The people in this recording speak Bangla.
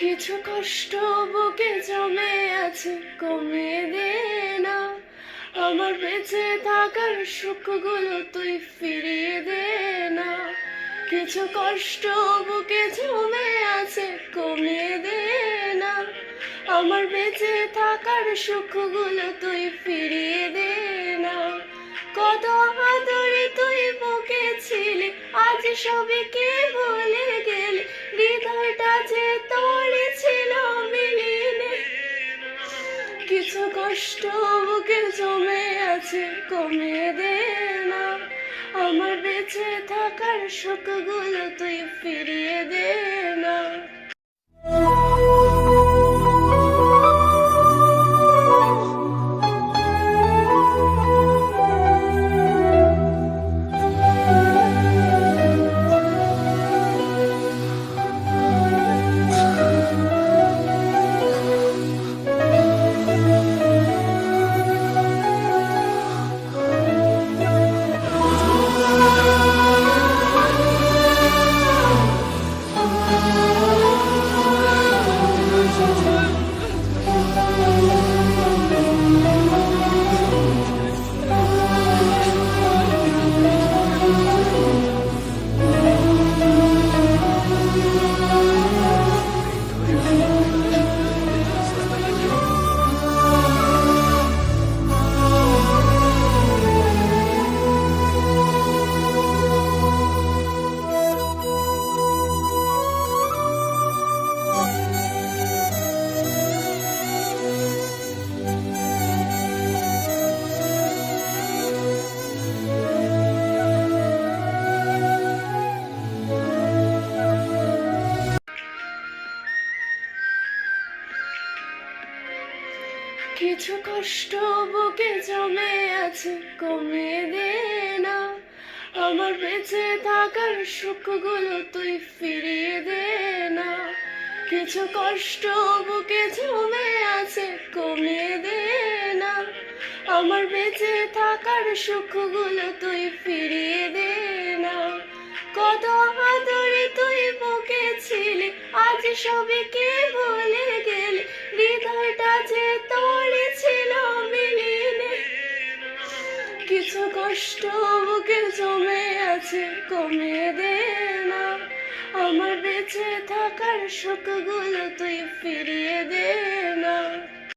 কিছু কষ্ট বুকে জমে আছে, কমে দে না। আমার বেঁচে থাকার সুখগুলো তুই ফিরিয়ে দে না। কিছু কষ্ট বুকে জমে আছে, কমে দে না। আমার বেঁচে থাকার সুখগুলো তুই ফিরিয়ে দে না। কত আদরে তুই বুকে ছিলি আজ সবে কে বলে গেলি? হৃদয়টা যে কিছু কষ্ট বুকে জমে আছে কমিয়ে দে না। আমার বেঁচে থাকার সুখগুলো তুই ফিরিয়ে দে। কিছু কষ্ট বুকে জমে আছে, কমে দে না। আমার বেঁচে থাকার সুখগুলো তুই ফিরিয়ে দে না। কিছু কষ্ট বুকে জমে আছে, কমে দে না। আমার বেঁচে থাকার সুখগুলো তুই ফিরিয়ে দে না। কত আদরে তুই বুকে ছিলি আজ সবে কে বলে গেলি? কষ্ট বুকে জমে আছে, কমে দে না। আমার বেঁচে থাকার সুখগুলো তুই ফিরিয়ে দে না।